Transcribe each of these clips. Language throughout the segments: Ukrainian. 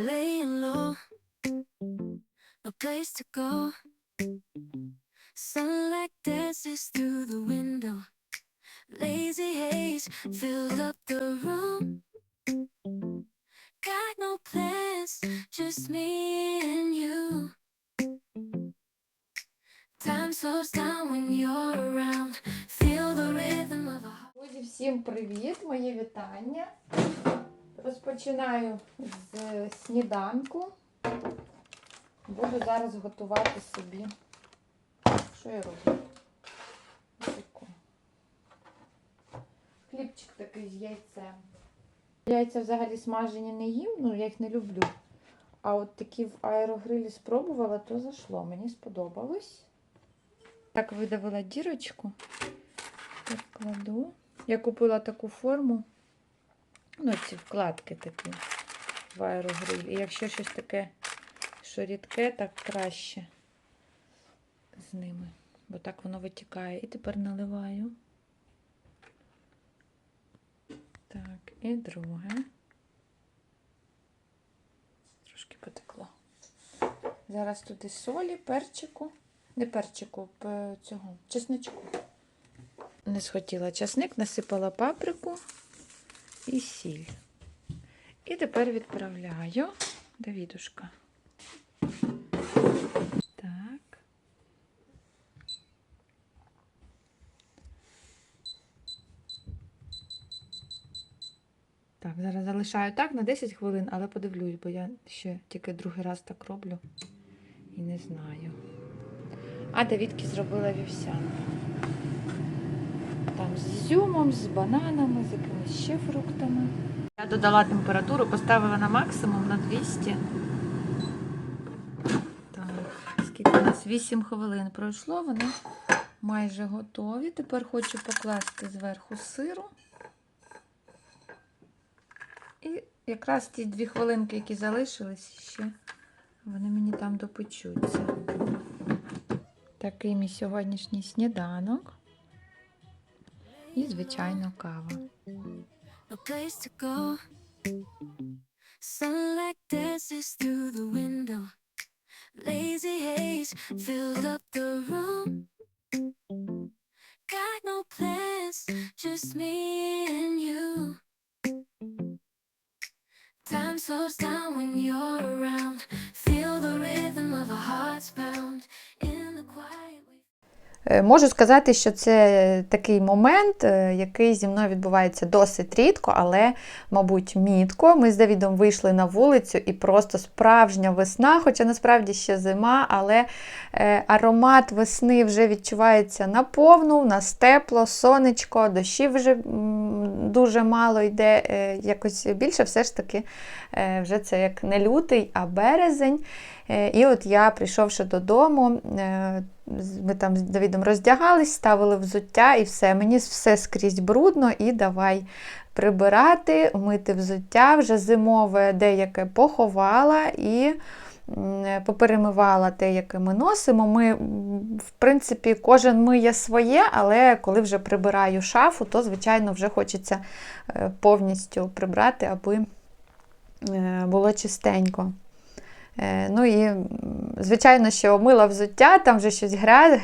laying low, no place to go. Sunlight dances through Буду зараз готувати собі. Що я роблю? Хлібчик такий з яйцем. Яйця взагалі смажені не їм, ну я їх не люблю. А от такі в аерогрилі спробувала, то зайшло. Мені сподобалось. Так видавила дірочку. Так кладу. Я купила таку форму. Ну, ці вкладки такі в аерогриль. І якщо щось таке, що рідке, так краще з ними. Бо так воно витікає. І тепер наливаю. Так, і друге. Трошки потекло. Зараз туди солі, перчику. Не перчику, цього, чесничку. Не схотіла часник, насипала паприку і сіль. І тепер відправляю Давідушка. Так. Так, зараз залишаю так на 10 хвилин, але подивлюсь, бо я ще тільки другий раз так роблю і не знаю. А Давідки зробила вівсяну. Там з ізюмом, з бананами, з якимись ще фруктами. Я додала температуру, поставила на максимум на 200. Так, скільки у нас 8 хвилин пройшло, вони майже готові. Тепер хочу покласти зверху сиру. І якраз ті дві хвилинки, які залишились ще, вони мені там допечуться. Такий мій сьогоднішній сніданок. І, звичайно, кава. Got no plans, just me and you. Time slows down when you're Можу сказати, що це такий момент, е, який зі мною відбувається досить рідко, але, мабуть, мітко. Ми з Давідом вийшли на вулицю і просто справжня весна, хоча насправді ще зима, але е, аромат весни вже відчувається наповну, у нас тепло, сонечко, дощів вже дуже мало йде. е, Якось більше все ж таки е, вже це як не лютий, а березень. Е, І от я, прийшовши додому, е, ми там з Давідом роздягались, ставили взуття і все. Мені все скрізь брудно і давай прибирати, мити взуття, вже зимове деяке поховала і поперемивала те, яке ми носимо. Ми, в принципі, кожен миє своє, але коли вже прибираю шафу, то, звичайно, вже хочеться е, повністю прибрати, аби е, було чистенько. Е, Ну і, звичайно, що мила взуття, там вже щось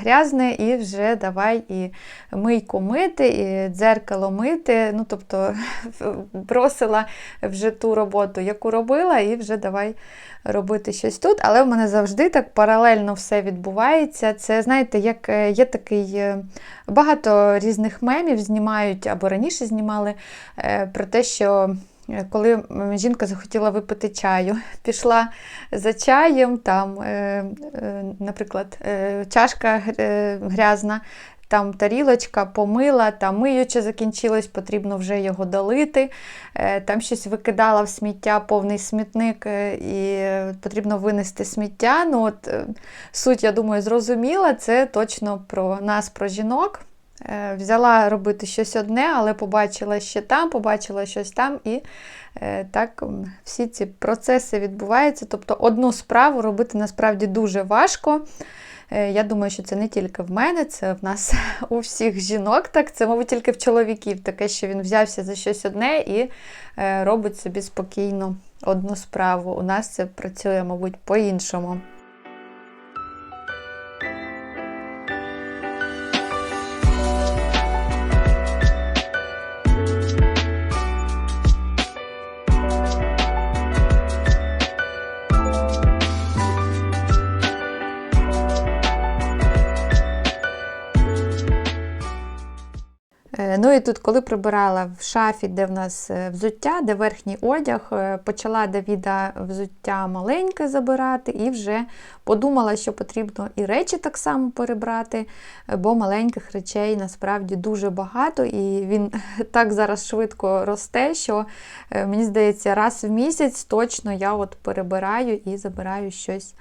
грязне, і вже давай і мийку мити, і дзеркало мити. Ну, тобто бросила вже ту роботу, яку робила, і вже давай робити щось тут. Але в мене завжди так паралельно все відбувається. Це, знаєте, як е, є такий е, багато різних мемів знімають або раніше знімали про те, що. Е, Коли жінка захотіла випити чаю, пішла за чаєм, там, е, е, наприклад, чашка грязна, там тарілочка помила, там миюче закінчилось, потрібно вже його долити. Там щось викидала в сміття, повний смітник, і потрібно винести сміття. Ну, от, суть, я думаю, зрозуміла, це точно про нас, про жінок. Е, Взяла робити щось одне, але побачила ще там, побачила щось там, і е, так всі ці процеси відбуваються. Тобто одну справу робити насправді дуже важко. Е, Я думаю, що це не тільки в мене, це в нас у всіх жінок так. Це, мабуть, тільки в чоловіків таке, що він взявся за щось одне і робить собі спокійно одну справу. У нас це працює, мабуть, по-іншому. Тут, коли прибирала в шафі, де в нас е, взуття, де верхній одяг, е, почала Давіда взуття маленьке забирати і вже подумала, що потрібно і речі так само перебрати, е, бо маленьких речей насправді дуже багато, і він так зараз швидко росте, що мені здається, раз в місяць точно я от перебираю і забираю щось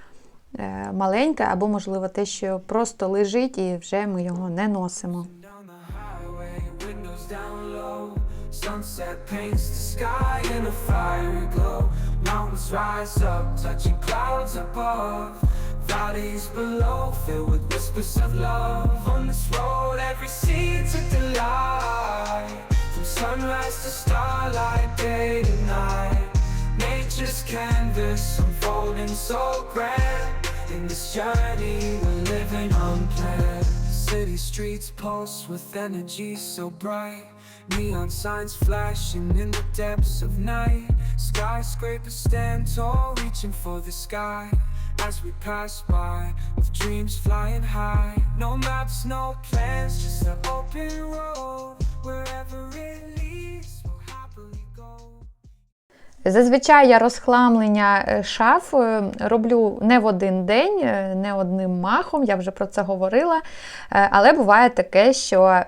маленьке, або, можливо, те, що просто лежить, і вже ми його не носимо. Sunset paints the sky in a fiery glow. Mountains rise up, touching clouds above. Valleys below, filled with whispers of love. On this road, every seed's a delight. From sunrise to starlight, day to night. Nature's canvas unfolding so grand. In this journey, we're living unplanned. City streets pulse with energy so bright. Neon signs flashing in the depths of night. Skyscrapers stand tall, reaching for the sky. As we pass by, with dreams flying high. No maps, no plans, just an open road. Зазвичай я розхламлення е, шаф е, роблю не в один день, е, не одним махом, я вже про це говорила. Але буває таке, що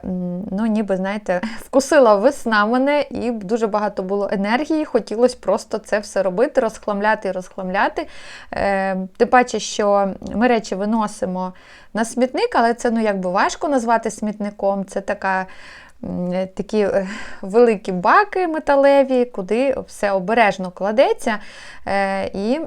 ну, ніби, знаєте, вкусила весна мене і дуже багато було енергії. Хотілося просто це все робити, розхламляти і розхламляти. Тим паче, що ми речі виносимо на смітник, але це ну, якби важко назвати смітником. Це така такі е, великі баки металеві, куди все обережно кладеться. Е, І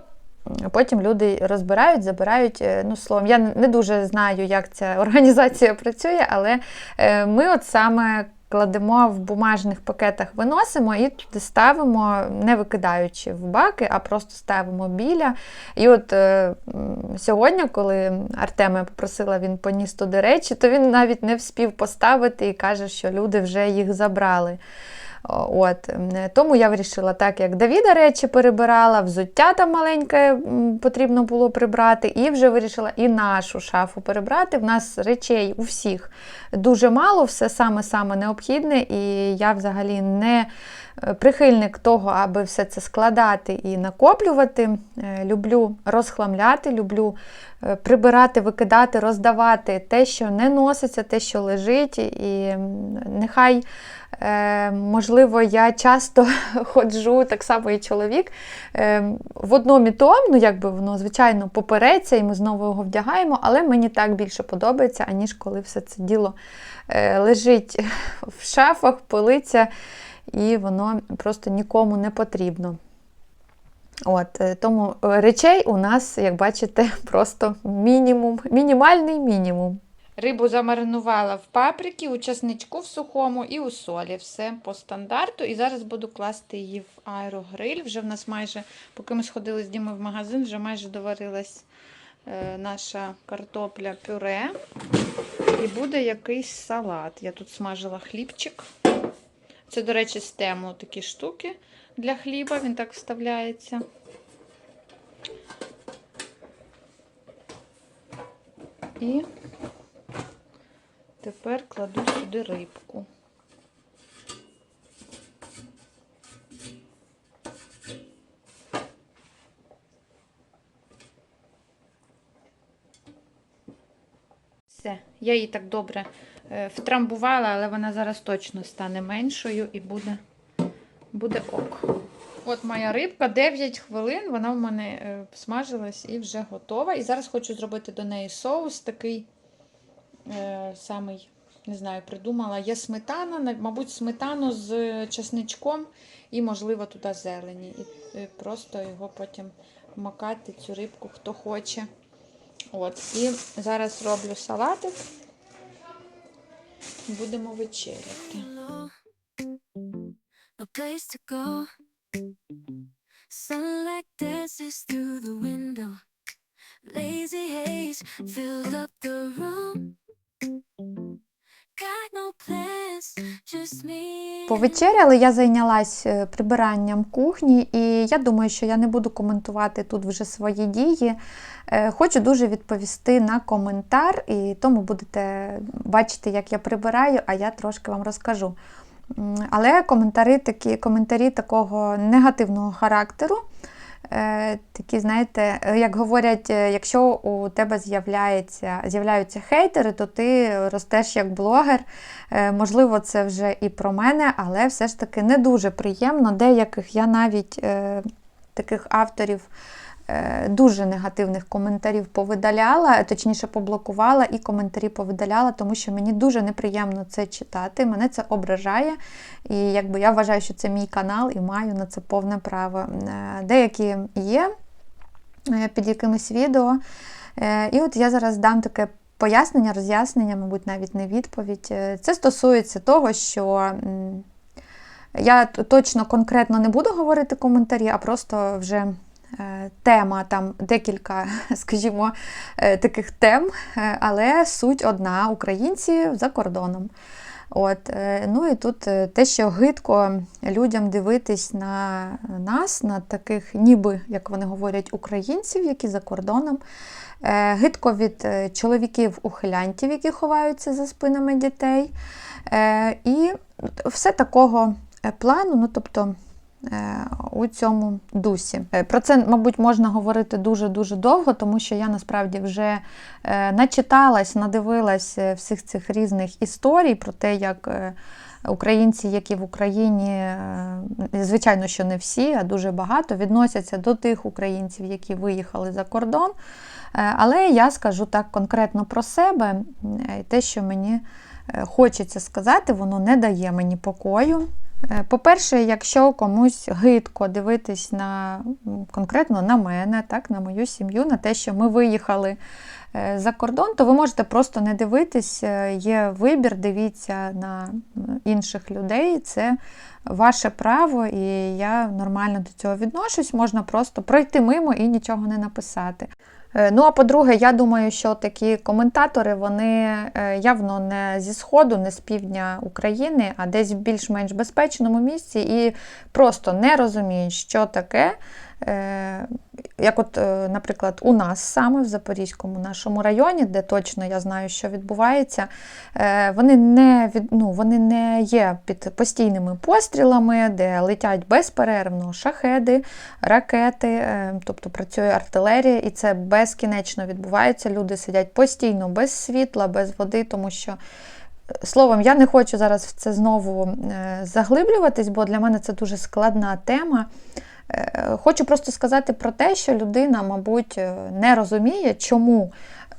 потім люди розбирають, забирають. е, Ну, словом, я не дуже знаю, як ця організація працює, але е, ми от саме. Кладемо в бумажних пакетах, виносимо і туди ставимо, не викидаючи в баки, а просто ставимо біля. І от е, сьогодні, коли Артема попросила, він поніс туди речі, то він навіть не вспів поставити і каже, що люди вже їх забрали. От, тому я вирішила, так як Давіда речі перебирала, взуття там маленьке потрібно було прибрати, і вже вирішила і нашу шафу перебрати. В нас речей у всіх дуже мало, все саме-саме необхідне, і я взагалі не прихильник того, аби все це складати і накоплювати. Е, Люблю розхламляти, люблю е, прибирати, викидати, роздавати те, що не носиться, те, що лежить. І нехай, е, можливо, я часто ходжу, так само і чоловік, е, в одному і тому, ну якби воно, звичайно, попереться, і ми знову його вдягаємо, але мені так більше подобається, аніж коли все це діло е, лежить в шафах, полиця, і воно просто нікому не потрібно. От, е, тому е, речей у нас, як бачите, просто мінімум, мінімальний мінімум. Рибу замаринувала в паприки, у часничку в сухому і у солі. Все по стандарту. І зараз буду класти її в аерогриль. Вже в нас майже, поки ми сходили з Дімою в магазин, вже майже доварилась е, наша картопля пюре. І буде якийсь салат. Я тут смажила хлібчик. Це, до речі, з тему такі штуки для хліба, він так вставляється. І тепер кладу сюди рибку. Все, я її так добре втрамбувала, але вона зараз точно стане меншою і буде, буде ок. От моя рибка 9 хвилин, вона в мене е, смажилась і вже готова. І зараз хочу зробити до неї соус такий е, самий, не знаю, придумала. Є сметана, мабуть, сметану з чесничком і, можливо, туди зелені. І е, просто його потім макати, цю рибку, хто хоче. От, і зараз роблю салатик. Будемо вечеряти. No place to go. Sunlight dances through the window. Lazy haze filled up the room. Повечеряли, я зайнялась е, прибиранням кухні, і я думаю, що я не буду коментувати тут вже свої дії. Е, Хочу дуже відповісти на коментар, і тому будете бачити, як я прибираю, а я трошки вам розкажу. Але коментарі такі, коментарі такого негативного характеру. Е, Такі, знаєте, е, як говорять, е, якщо у тебе з'являється, з'являються хейтери, то ти ростеш як блогер. Можливо, це вже і про мене, але все ж таки не дуже приємно. Деяких я навіть таких авторів дуже негативних коментарів повидаляла, точніше поблокувала і коментарі повидаляла, тому що мені дуже неприємно це читати. Мене це ображає. І якби я вважаю, що це мій канал і маю на це повне право. Е, Деякі є е, під якимись відео. Е, І от я зараз дам таке пояснення, роз'яснення, мабуть, навіть не відповідь. Е, Це стосується того, що я точно конкретно не буду говорити коментарі, а просто вже е, тема, там декілька, скажімо, е, таких тем, е, але суть одна: українці за кордоном. От, е, ну і тут е, те, що гидко людям дивитись на нас, на таких, ніби, як вони говорять, українців, які за кордоном. Е, Гидко від е, чоловіків-ухилянтів, які ховаються за спинами дітей. Е, І все такого е, плану, ну тобто е, у цьому дусі. Е, Про це, мабуть, можна говорити дуже-дуже довго, тому що я насправді вже е, начиталась, надивилась е, всіх цих різних історій про те, як е, українці, які в Україні, е, звичайно, що не всі, а дуже багато, відносяться до тих українців, які виїхали за кордон. Е, Але я скажу так конкретно про себе, е, те, що мені е, хочеться сказати, воно не дає мені покою. Е, По-перше, якщо комусь гидко дивитись на конкретно на мене, так, на мою сім'ю, на те, що ми виїхали е, за кордон, то ви можете просто не дивитись. е, Є вибір, дивіться на інших людей. Це ваше право, і я нормально до цього відношусь. Можна просто пройти мимо і нічого не написати. Е, Ну, а по-друге, я думаю, що такі коментатори вони е, явно не зі Сходу, не з півдня України, а десь в більш-менш безпечному місці і просто не розуміють, що таке. Е, Як, от, е, наприклад, у нас саме в Запорізькому нашому районі, де точно я знаю, що відбувається, е, вони не, ну, вони не є під постійними пострілами, де летять безперервно шахеди, ракети, тобто працює артилерія, і це безкінечно відбувається. Люди сидять постійно без світла, без води, тому що. Словом, я не хочу зараз в це знову заглиблюватись, бо для мене це дуже складна тема. Е, Хочу просто сказати про те, що людина, мабуть, е, не розуміє, чому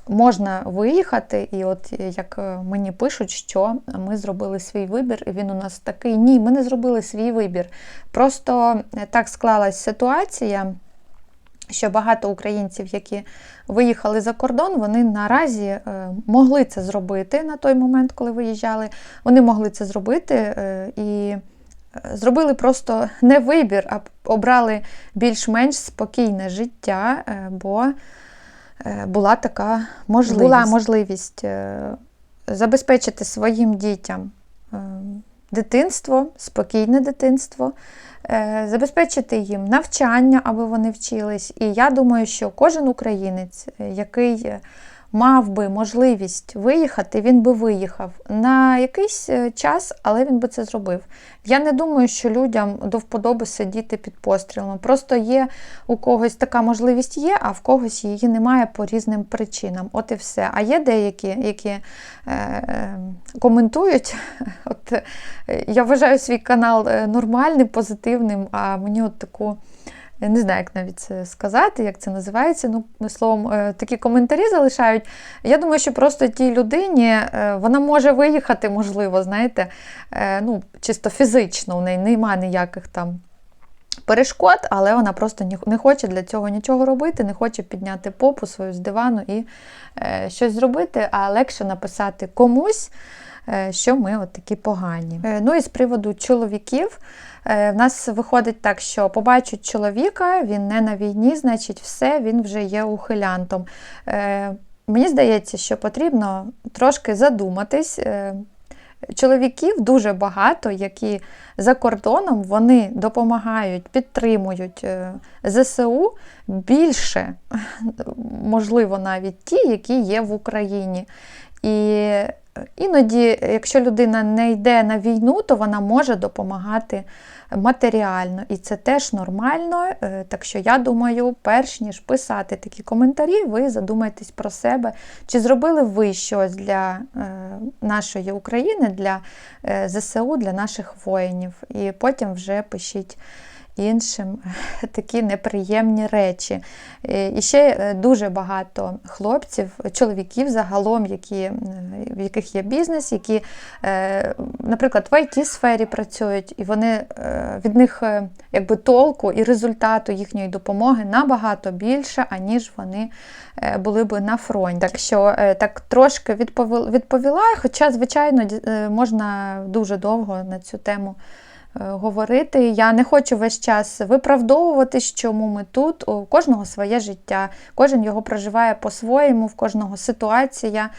можна виїхати, і от е, як мені пишуть, що ми зробили свій вибір, і він у нас такий. Ні, ми не зробили свій вибір. Просто так склалась ситуація, що багато українців, які виїхали за кордон, вони наразі могли це зробити на той момент, коли виїжджали. Вони могли це зробити і зробили просто не вибір, а обрали більш-менш спокійне життя, е, бо е, була така можливість, була можливість е, забезпечити своїм дітям дитинство, спокійне дитинство, забезпечити їм навчання, аби вони вчились. І я думаю, що кожен українець, який мав би можливість виїхати, він би виїхав на якийсь е, час, але він би це зробив. Я не думаю, що людям до вподоби сидіти під пострілом. Просто є у когось така можливість є, а в когось її немає по різним причинам. От і все. А є деякі, які е, е, коментують. От, е, я вважаю свій канал е, нормальним, позитивним, а мені от таку. Я не знаю, як навіть це сказати, як це називається. Ну, словом, е, такі коментарі залишають. Я думаю, що просто тій людині е, вона може виїхати, можливо, знаєте, е, ну, чисто фізично, у неї немає ніяких там перешкод, але вона просто не хоче для цього нічого робити, не хоче підняти попу свою з дивану і е, щось зробити, а легше написати комусь, що ми от такі погані. Е, ну і з приводу чоловіків. е, В нас виходить так, що побачать чоловіка, він не на війні, значить, все, він вже є ухилянтом. Е, Мені здається, що потрібно трошки задуматись. Е, Чоловіків дуже багато, які за кордоном вони допомагають, підтримують е, ЗСУ більше, можливо, навіть ті, які є в Україні. І іноді, якщо людина не йде на війну, то вона може допомагати матеріально. І це теж нормально. Е, Так що я думаю, перш ніж писати такі коментарі, ви задумайтесь про себе, чи зробили ви щось для е, нашої України, для е, ЗСУ, для наших воїнів. І потім вже пишіть іншим такі неприємні речі. І ще е, дуже багато хлопців, чоловіків загалом, які, е, в яких є бізнес, які, е, наприклад, в it сфері працюють, і вони від них якби толку і результату їхньої допомоги набагато більше, аніж вони були би на фронті. Так що так трошки відповіла, хоча, звичайно, можна дуже довго на цю тему говорити. Я не хочу весь час виправдовувати, чому ми тут. У кожного своє життя, кожен його проживає по-своєму, в кожного ситуація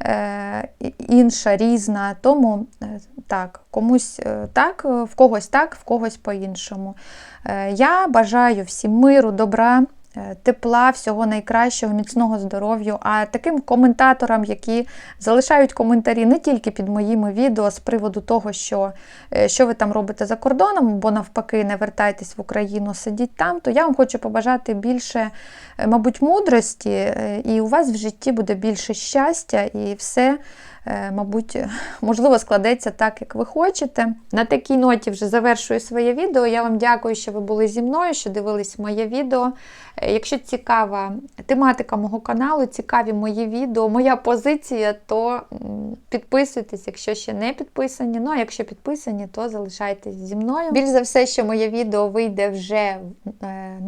е, інша, різна. Тому е, так, комусь е, так, е, в когось так, в когось по-іншому. Е, Я бажаю всім миру, добра. Е, Тепла, всього найкращого, міцного здоров'я, а таким коментаторам, які залишають коментарі не тільки під моїми відео з приводу того, що, е, що ви там робите за кордоном, бо навпаки не вертайтесь в Україну, сидіть там, то я вам хочу побажати більше, е, мабуть, мудрості, і у вас в житті буде більше щастя, і все, мабуть, можливо, складеться так, як ви хочете. На такій ноті вже завершую своє відео. Я вам дякую, що ви були зі мною, що дивились моє відео. Е, Якщо цікава тематика мого каналу, цікаві мої відео, моя позиція, то підписуйтесь, якщо ще не підписані. Ну а якщо підписані, то залишайтесь зі мною. Більш за все, що моє відео вийде вже е,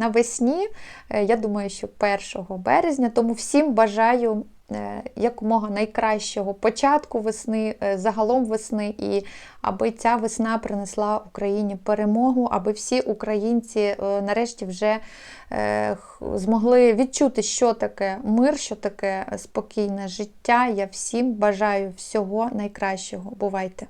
навесні. Е, Я думаю, що 1 березня. Тому всім бажаю е, якомога найкращого початку весни, е, загалом весни, і аби ця весна принесла Україні перемогу, аби всі українці е, нарешті вже е, змогли відчути, що таке мир, що таке спокійне життя. Я всім бажаю всього найкращого. Бувайте!